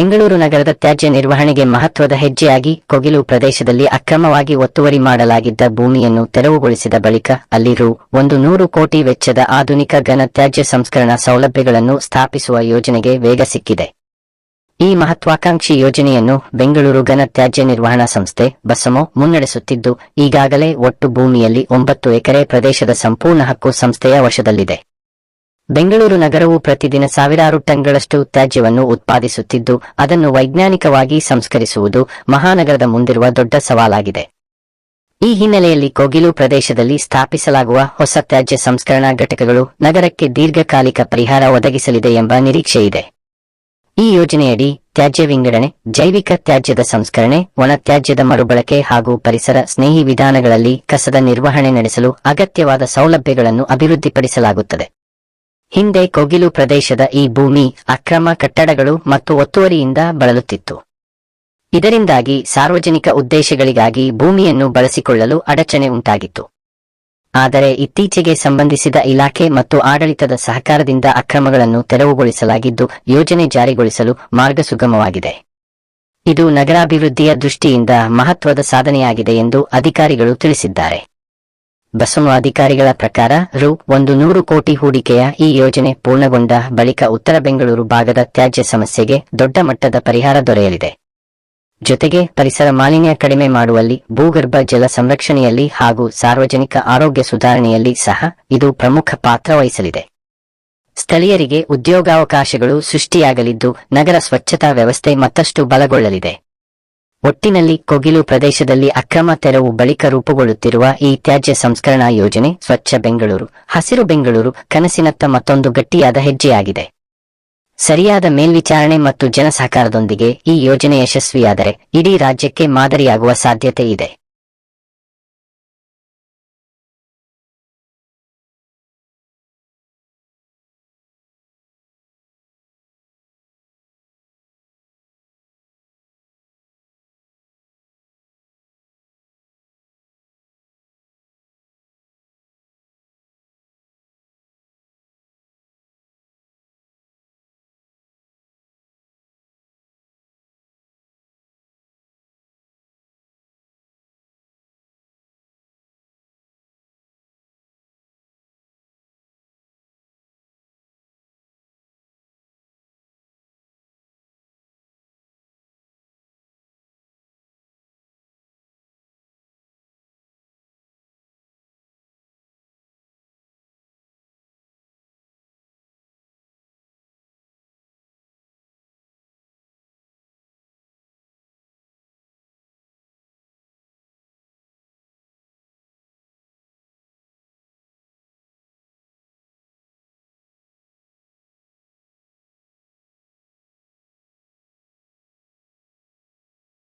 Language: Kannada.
ಬೆಂಗಳೂರು ನಗರದ ತ್ಯಾಜ್ಯ ನಿರ್ವಹಣೆಗೆ ಮಹತ್ವದ ಹೆಜ್ಜೆಯಾಗಿ ಕೊಗಿಲು ಪ್ರದೇಶದಲ್ಲಿ ಅಕ್ರಮವಾಗಿ ಒತ್ತುವರಿ ಮಾಡಲಾಗಿದ್ದ ಭೂಮಿಯನ್ನು ತೆರವುಗೊಳಿಸಿದ ಬಳಿಕ ಅಲ್ಲಿ ರು ಒಂದು ನೂರು ಕೋಟಿ ವೆಚ್ಚದ ಆಧುನಿಕ ಘನ ತ್ಯಾಜ್ಯ ಸಂಸ್ಕರಣಾ ಸೌಲಭ್ಯಗಳನ್ನು ಸ್ಥಾಪಿಸುವ ಯೋಜನೆಗೆ ವೇಗ ಸಿಕ್ಕಿದೆ. ಈ ಮಹತ್ವಾಕಾಂಕ್ಷಿ ಯೋಜನೆಯನ್ನು ಬೆಂಗಳೂರು ಘನ ತ್ಯಾಜ್ಯ ನಿರ್ವಹಣಾ ಸಂಸ್ಥೆ ಬಸಮೋ ಮುನ್ನಡೆಸುತ್ತಿದ್ದು, ಈಗಾಗಲೇ ಒಟ್ಟು ಭೂಮಿಯಲ್ಲಿ ಒಂಬತ್ತು ಎಕರೆ ಪ್ರದೇಶದ ಸಂಪೂರ್ಣ ಹಕ್ಕು ಸಂಸ್ಥೆಯ ವಶದಲ್ಲಿದೆ. ಬೆಂಗಳೂರು ನಗರವು ಪ್ರತಿದಿನ ಸಾವಿರಾರು ಟನ್ಗಳಷ್ಟು ತ್ಯಾಜ್ಯವನ್ನು ಉತ್ಪಾದಿಸುತ್ತಿದ್ದು, ಅದನ್ನು ವೈಜ್ಞಾನಿಕವಾಗಿ ಸಂಸ್ಕರಿಸುವುದು ಮಹಾನಗರದ ಮುಂದಿರುವ ದೊಡ್ಡ ಸವಾಲಾಗಿದೆ. ಈ ಹಿನ್ನೆಲೆಯಲ್ಲಿ ಕೋಗಿಲು ಪ್ರದೇಶದಲ್ಲಿ ಸ್ಥಾಪಿಸಲಾಗುವ ಹೊಸ ತ್ಯಾಜ್ಯ ಸಂಸ್ಕರಣಾ ಘಟಕಗಳು ನಗರಕ್ಕೆ ದೀರ್ಘಕಾಲಿಕ ಪರಿಹಾರ ಒದಗಿಸಲಿದೆ ಎಂಬ ನಿರೀಕ್ಷೆಯಿದೆ. ಈ ಯೋಜನೆಯಡಿ ತ್ಯಾಜ್ಯ ವಿಂಗಡಣೆ, ಜೈವಿಕ ತ್ಯಾಜ್ಯದ ಸಂಸ್ಕರಣೆ, ಒಣ ತ್ಯಾಜ್ಯದ ಮರುಬಳಕೆ ಹಾಗೂ ಪರಿಸರ ಸ್ನೇಹಿ ವಿಧಾನಗಳಲ್ಲಿ ಕಸದ ನಿರ್ವಹಣೆ ನಡೆಸಲು ಅಗತ್ಯವಾದ ಸೌಲಭ್ಯಗಳನ್ನು ಅಭಿವೃದ್ಧಿಪಡಿಸಲಾಗುತ್ತದೆ. ಹಿಂದೆ ಕೋಗಿಲು ಪ್ರದೇಶದ ಈ ಭೂಮಿ ಅಕ್ರಮ ಕಟ್ಟಡಗಳು ಮತ್ತು ಒತ್ತುವರಿಯಿಂದ ಬಳಲುತ್ತಿತ್ತು. ಇದರಿಂದಾಗಿ ಸಾರ್ವಜನಿಕ ಉದ್ದೇಶಗಳಿಗಾಗಿ ಭೂಮಿಯನ್ನು ಬಳಸಿಕೊಳ್ಳಲು ಅಡಚಣೆ ಉಂಟಾಗಿತ್ತು. ಆದರೆ ಇತ್ತೀಚೆಗೆ ಸಂಬಂಧಿಸಿದ ಇಲಾಖೆ ಮತ್ತು ಆಡಳಿತದ ಸಹಕಾರದಿಂದ ಅಕ್ರಮಗಳನ್ನು ತೆರವುಗೊಳಿಸಲಾಗಿದ್ದು, ಯೋಜನೆ ಜಾರಿಗೊಳಿಸಲು ಮಾರ್ಗ ಸುಗಮವಾಗಿದೆ. ಇದು ನಗರಾಭಿವೃದ್ಧಿಯ ದೃಷ್ಟಿಯಿಂದ ಮಹತ್ವದ ಸಾಧನೆಯಾಗಿದೆ ಎಂದು ಅಧಿಕಾರಿಗಳು ತಿಳಿಸಿದ್ದಾರೆ. ಬಸವ ಅಧಿಕಾರಿಗಳ ಪ್ರಕಾರ ರು ಒಂದು ನೂರು ಕೋಟಿ ಹೂಡಿಕೆಯ ಈ ಯೋಜನೆ ಪೂರ್ಣಗೊಂಡ ಬಳಿಕ ಉತ್ತರ ಬೆಂಗಳೂರು ಭಾಗದ ತ್ಯಾಜ್ಯ ಸಮಸ್ಯೆಗೆ ದೊಡ್ಡ ಮಟ್ಟದ ಪರಿಹಾರ ದೊರೆಯಲಿದೆ. ಜೊತೆಗೆ ಪರಿಸರ ಮಾಲಿನ್ಯ ಕಡಿಮೆ ಮಾಡುವಲ್ಲಿ ಭೂಗರ್ಭ ಜಲ ಸಂರಕ್ಷಣೆಯಲ್ಲಿ ಹಾಗೂ ಸಾರ್ವಜನಿಕ ಆರೋಗ್ಯ ಸುಧಾರಣೆಯಲ್ಲಿ ಸಹ ಇದು ಪ್ರಮುಖ ಪಾತ್ರ ವಹಿಸಲಿದೆ. ಸ್ಥಳೀಯರಿಗೆ ಉದ್ಯೋಗಾವಕಾಶಗಳು ಸೃಷ್ಟಿಯಾಗಲಿದ್ದು ನಗರ ಸ್ವಚ್ಛತಾ ವ್ಯವಸ್ಥೆ ಮತ್ತಷ್ಟು ಬಲಗೊಳ್ಳಲಿದೆ. ಒಟ್ಟಿನಲ್ಲಿ ಕೊಗಿಲು ಪ್ರದೇಶದಲ್ಲಿ ಅಕ್ರಮ ತೆರವು ಬಳಿಕ ರೂಪುಗೊಳ್ಳುತ್ತಿರುವ ಈ ತ್ಯಾಜ್ಯ ಸಂಸ್ಕರಣಾ ಯೋಜನೆ ಸ್ವಚ್ಛ ಬೆಂಗಳೂರು. ಹಸಿರು ಬೆಂಗಳೂರು ಕನಸಿನತ್ತ ಮತ್ತೊಂದು ಗಟ್ಟಿಯಾದ ಹೆಜ್ಜೆಯಾಗಿದೆ. ಸರಿಯಾದ ಮೇಲ್ವಿಚಾರಣೆ ಮತ್ತು ಜನಸಹಕಾರದೊಂದಿಗೆ ಈ ಯೋಜನೆ ಯಶಸ್ವಿಯಾದರೆ ಇಡೀ ರಾಜ್ಯಕ್ಕೆ ಮಾದರಿಯಾಗುವ ಸಾಧ್ಯತೆ ಇದೆ.